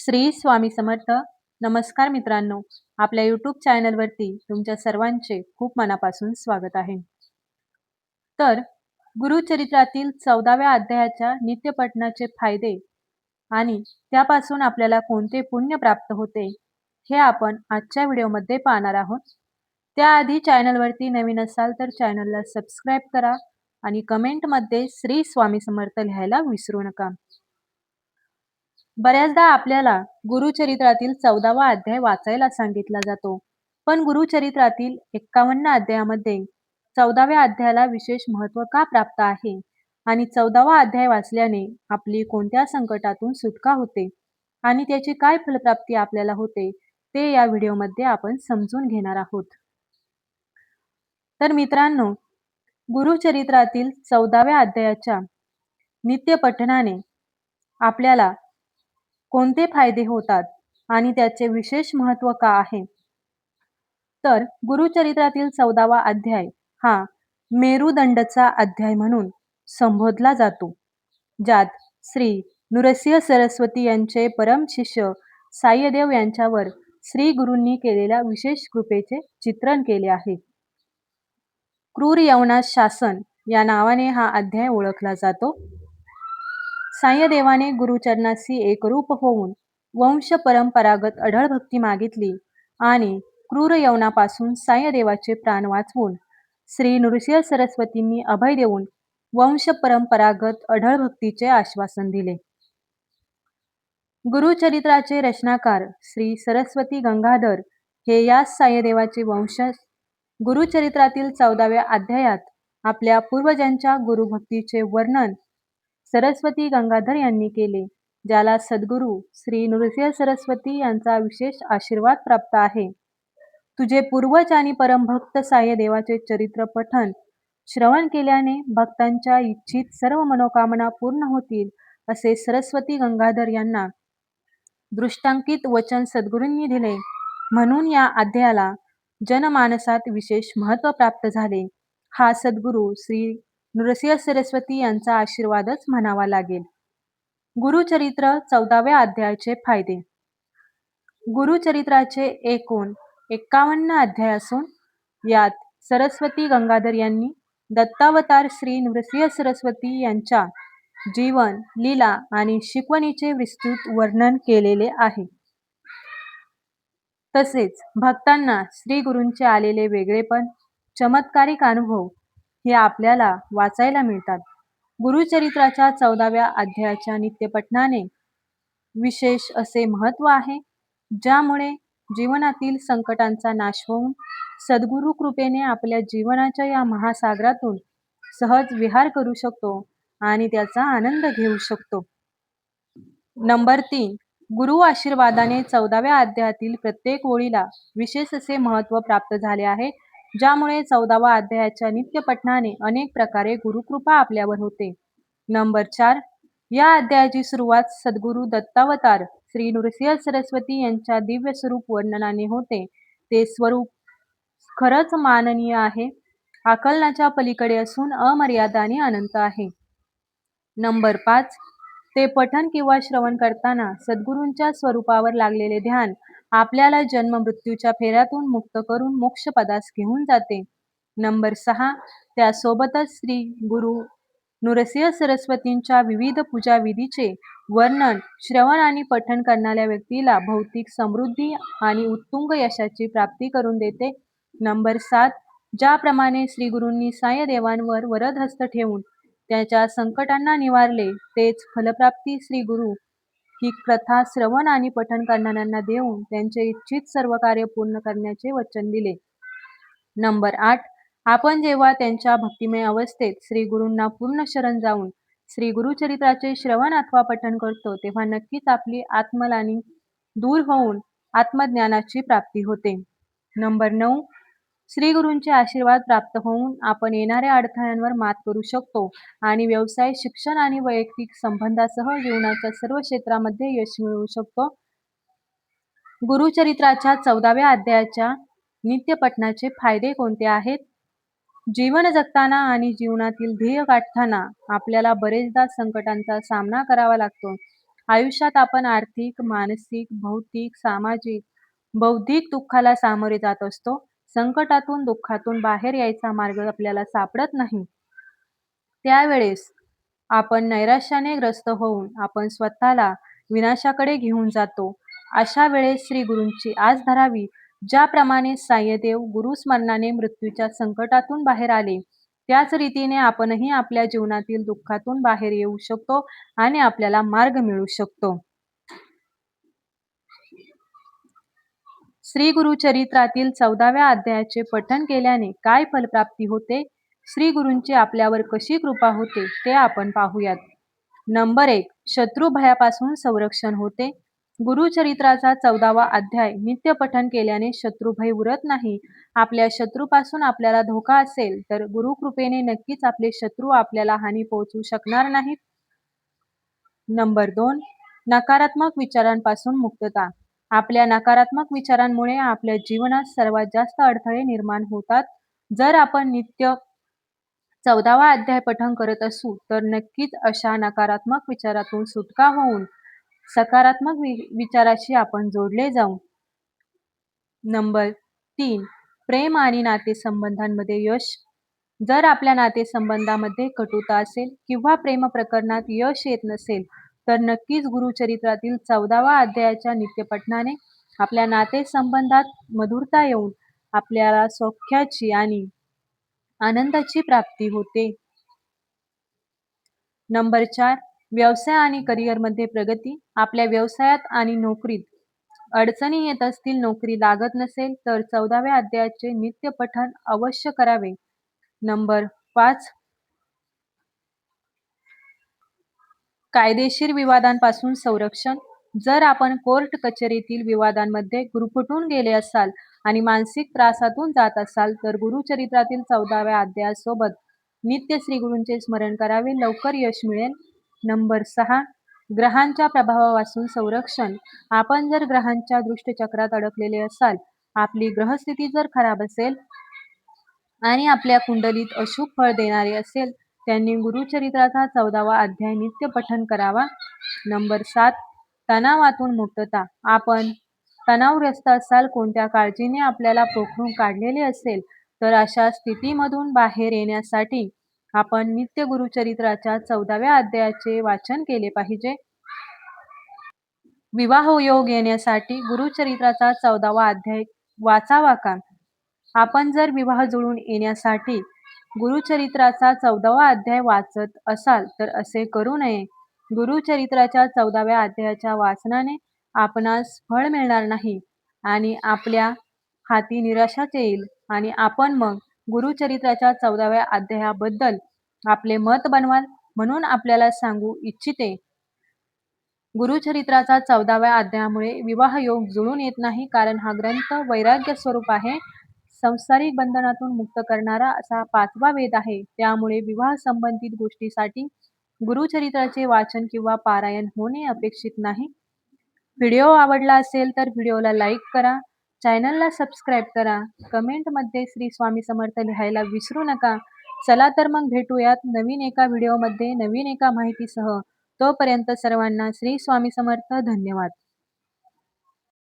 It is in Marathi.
श्री स्वामी समर्थ. नमस्कार मित्रांनो आपल्या यूट्यूब चॅनलवरती तुमच्या सर्वांचे खूप मनापासून स्वागत आहे. तर गुरुचरित्रातील चौदाव्या अध्यायाच्या नित्यपठणाचे फायदे आणि त्यापासून आपल्याला कोणते पुण्य प्राप्त होते हे आपण आजच्या व्हिडिओमध्ये पाहणार आहोत. त्याआधी चॅनलवरती नवीन असाल तर चॅनलला सबस्क्राईब करा आणि कमेंटमध्ये श्री स्वामी समर्थ लिहायला विसरू नका. बऱ्याचदा आपल्याला गुरुचरित्रातील चौदावा अध्याय वाचायला सांगितला जातो. पण गुरुचरित्रातील एक्कावन्न अध्यायामध्ये चौदाव्या अध्यायाला विशेष महत्त्व का प्राप्त आहे? आणि चौदावा अध्याय वाचल्याने आपली कोणत्या संकटातून सुटका होते? आणि त्याची काय फलप्राप्ती आपल्याला होते? ते या व्हिडिओमध्ये आपण समजून घेणार आहोत. तर मित्रांनो गुरुचरित्रातील चौदाव्या अध्यायाच्या नित्यपठणाने आपल्याला कोणते फायदे होतात आणि त्याचे विशेष महत्त्व का आहे? तर गुरुचरित्रातील चौदावा अध्याय हा मेरुदंडचा अध्याय म्हणून संबोधला जातो ज्यात श्री नृसिंह सरस्वती यांचे परम शिष्य सायदेव यांच्यावर श्री गुरूंनी केलेल्या विशेष कृपेचे चित्रण केले आहे. क्रूर यवनास शासन या नावाने हा अध्याय ओळखला जातो. सायदेवाने गुरुचरणाशी एकरूप होऊन वंश परंपरागत अढळ भक्ती मागितली आणि क्रूर यवनापासून सायदेवाचे प्राण वाचवून श्री नृसिंह सरस्वतींनी अभय देऊन वंश परंपरागत अढळ भक्तीचे आश्वासन दिले. गुरुचरित्राचे रचनाकार श्री सरस्वती गंगाधर हे याच सायदेवाचे वंशज गुरुचरित्रातील चौदाव्या अध्यायात आपल्या पूर्वजांच्या गुरुभक्तीचे वर्णन सरस्वती गंगाधर यांनी केले ज्याला सद्गुरू श्री नृसिंह सरस्वती यांचा विशेष आशीर्वाद प्राप्त आहे. तुझे पूर्वज आणि परमभक्त साय देवाचे चरित्र पठन श्रवण केल्याने भक्तांच्या इच्छित सर्व मनोकामना पूर्ण होतील असे सरस्वती गंगाधर यांना दृष्टांकित वचन सद्गुरूंनी दिले. म्हणून या अध्यायाला जनमानसात विशेष महत्त्व प्राप्त झाले. हा सद्गुरू श्री नृसिंह सरस्वती यांचा आशीर्वादच म्हणावा लागेल. गुरुचरित्र चौदाव्या अध्यायाचे फायदे. गुरुचरित्राचे एकूण एक्कावन्न अध्याय असून यात सरस्वती गंगाधर यांनी दत्तावतार श्री नृसिंह सरस्वती यांच्या जीवन लीला आणि शिकवणीचे विस्तृत वर्णन केलेले आहे. तसेच भक्तांना श्री गुरूंचे आलेले वेगळेपण चमत्कारिक अनुभव हे आपल्याला वाचायला मिळतात. गुरुचरित्राच्या चौदाव्या अध्यायाच्या नित्यपठणाने विशेष असे महत्त्व आहे ज्यामुळे जीवनातील संकटांचा नाश होऊन सद्गुरु कृपेने आपल्या जीवनाच्या या महासागरातून सहज विहार करू शकतो आणि त्याचा आनंद घेऊ शकतो. नंबर तीन गुरु आशीर्वादाने चौदाव्या अध्यायातील प्रत्येक ओळीला विशेष असे महत्त्व प्राप्त झाले आहे ज्यामुळे चौदावा अध्यायाच्या नित्य पठणाने अनेक प्रकारे गुरुकृपा आपल्यावर होते. नंबर चार. या अध्यायाची सुरुवात सद्गुरु दत्तावतार श्री नृसिंह सरस्वती यांच्या दिव्य स्वरूप वर्णनाने होते. ते स्वरूप खरंच माननीय आहे. आकलनाच्या पलीकडे असून अमर्यादाने अनंत आहे. नंबर पाच. ते पठन किंवा श्रवण करताना सद्गुरूंच्या स्वरूपावर लागलेले ध्यान आपल्याला जन्म मृत्यूच्या फेऱ्यातून मुक्त करून मोक्षपदास घेऊन जाते. नंबर सहा त्यासोबतच श्री गुरु नृसिंह सरस्वतींच्या विविध पूजा विधीचे वर्णन श्रवण आणि पठण करणाऱ्या व्यक्तीला भौतिक समृद्धी आणि उत्तुंग यशाची प्राप्ती करून देते. नंबर सात ज्याप्रमाणे श्री गुरूंनी सायदेवांवर वरदहस्त ठेवून त्याच्या संकटांना निवारले तेच फलप्राप्ती श्री गुरु ही प्रथा श्रवण आणि पठण करणाऱ्यांना देऊन त्यांचे इच्छित सर्व कार्य पूर्ण करण्याचे वचन दिले. नंबर आठ आपण जेव्हा त्यांच्या भक्तिमय अवस्थेत श्री गुरूंना पूर्ण शरण जाऊन श्री गुरुचरित्राचे श्रवण अथवा पठण करतो तेव्हा नक्कीच आपली आत्मलानी दूर होऊन आत्मज्ञानाची प्राप्ती होते. नंबर नऊ श्री गुरूंचे आशीर्वाद प्राप्त होऊन आपण येणाऱ्या अडथळ्यांवर मात करू शकतो आणि व्यवसाय शिक्षण आणि वैयक्तिक संबंधासह जीवनाच्या सर्व क्षेत्रामध्ये यश मिळवू शकतो. गुरुचरित्राच्या चौदाव्या अध्यायाच्या नित्यपठणाचे फायदे कोणते आहेत? जीवन जगताना आणि जीवनातील ध्येय गाठताना आपल्याला बरेचदा संकटांचा सामना करावा लागतो. आयुष्यात आपण आर्थिक मानसिक भौतिक सामाजिक बौद्धिक दुःखाला सामोरे जात असतो. संकटातून दुःखातून बाहेर यायचा मार्ग आपल्याला सापडत नाही. त्यावेळेस आपण नैराश्याने ग्रस्त होऊन आपण स्वतःला विनाशाकडे घेऊन जातो. अशा वेळेस श्री गुरूंची आज धरावी ज्याप्रमाणे सायदेव गुरुस्मरणाने मृत्यूच्या संकटातून बाहेर आले त्याच रीतीने आपणही आपल्या जीवनातील दुःखातून बाहेर येऊ शकतो आणि आपल्याला मार्ग मिळू शकतो. श्री गुरुचरित्रातील चौदाव्या अध्यायाचे पठन केल्याने काय फलप्राप्ती होते? श्री गुरूंची आपल्यावर कशी कृपा होते? ते आपण पाहूयात. नंबर एक शत्रू भयापासून संरक्षण होते. गुरुचरित्राचा चौदावा अध्याय नित्य पठन केल्याने शत्रुभय उरत नाही. आपल्या शत्रूपासून आपल्याला धोका असेल तर गुरुकृपेने नक्कीच आपले शत्रू आपल्याला हानी पोहोचू शकणार नाहीत. नंबर दोन नकारात्मक विचारांपासून मुक्तता. आपल्या नकारात्मक विचारांमुळे आपल्या जीवनात सर्वात जास्त अडथळे निर्माण होतात. जर आपण नित्य चौदावा अध्याय पठण करत असू तर नक्कीच अशा नकारात्मक विचारातून सुटका होऊन सकारात्मक वि विचाराशी आपण जोडले जाऊ. नंबर तीन प्रेम आणि नातेसंबंधांमध्ये यश. जर आपल्या नातेसंबंधामध्ये कटुता असेल किंवा प्रेम प्रकरणात यश येत नसेल तर नक्कीच गुरुचरित्रातील चौदावा अध्यायाच्या नित्यपठणाने आपल्या नातेसंबंधात मधुरता येऊन आपल्याला सौख्याची आणि आनंदाची प्राप्ती होते. नंबर चार व्यवसाय आणि करिअरमध्ये प्रगती. आपल्या व्यवसायात आणि नोकरीत अडचणी येत असतील नोकरी लागत नसेल तर चौदाव्या अध्यायाचे नित्य पठण अवश्य करावे. नंबर पाच कायदेशीर विवादांपासून संरक्षण. जर आपण कोर्ट कचेरीतील विवादांमध्ये गुरफटून गेले असाल आणि मानसिक त्रासातून जात असाल तर गुरुचरित्रातील चौदाव्या अध्यायासोबत नित्य श्री गुरूंचे स्मरण करावे. लवकर यश मिळेल. नंबर सहा ग्रहांच्या प्रभावापासून संरक्षण. आपण जर ग्रहांच्या दृष्टचक्रात अडकलेले असाल आपली ग्रहस्थिती जर खराब असेल आणि आपल्या कुंडलीत अशुभ फळ देणारे असेल त्यांनी गुरुचरित्राचा चौदावा अध्याय नित्य पठन करावा. नंबर सात तणावातून मुक्तता. आपण तणावग्रस्त असाल कोणत्या काळजीने आपल्याला पोखरून काढलेले असेल तर अशा स्थितीमधून बाहेर येण्यासाठी आपण नित्य गुरुचरित्राच्या चौदाव्या अध्यायाचे वाचन केले पाहिजे. विवाह योग येण्यासाठी गुरुचरित्राचा चौदावा अध्याय वाचावा का? आपण जर विवाह जुळून येण्यासाठी गुरुचरित्राचा चौदावा अध्याय वाचत असाल तर असे करू नये. गुरुचरित्राच्या चौदाव्या अध्यायाच्या वाचनाने आपणास फळ मिळणार नाही आणि आपल्या हाती निराशाच येईल आणि आपण मग गुरुचरित्राच्या चौदाव्या अध्यायाबद्दल आपले मत बनवाल म्हणून आपल्याला सांगू इच्छिते. गुरुचरित्राचा चौदाव्या अध्यायामुळे विवाह योग जुळून येत नाही कारण हा ग्रंथ वैराग्य स्वरूप आहे. संसारिक बंधनातून मुक्त करणारा असा पाचवा वेद आहे. त्यामुळे विवाह संबंधित गोष्टीसाठी गुरुचरित्राचे वाचन किंवा पारायण होणे अपेक्षित नाही. व्हिडिओ आवडला असेल तर व्हिडिओला लाईक करा. चॅनलला सबस्क्राईब करा. कमेंटमध्ये श्री स्वामी समर्थ लिहायला विसरू नका. चला तर मग भेटूयात नवीन एका व्हिडिओमध्ये नवीन एका माहितीसह. तोपर्यंत सर्वांना श्री स्वामी समर्थ धन्यवाद.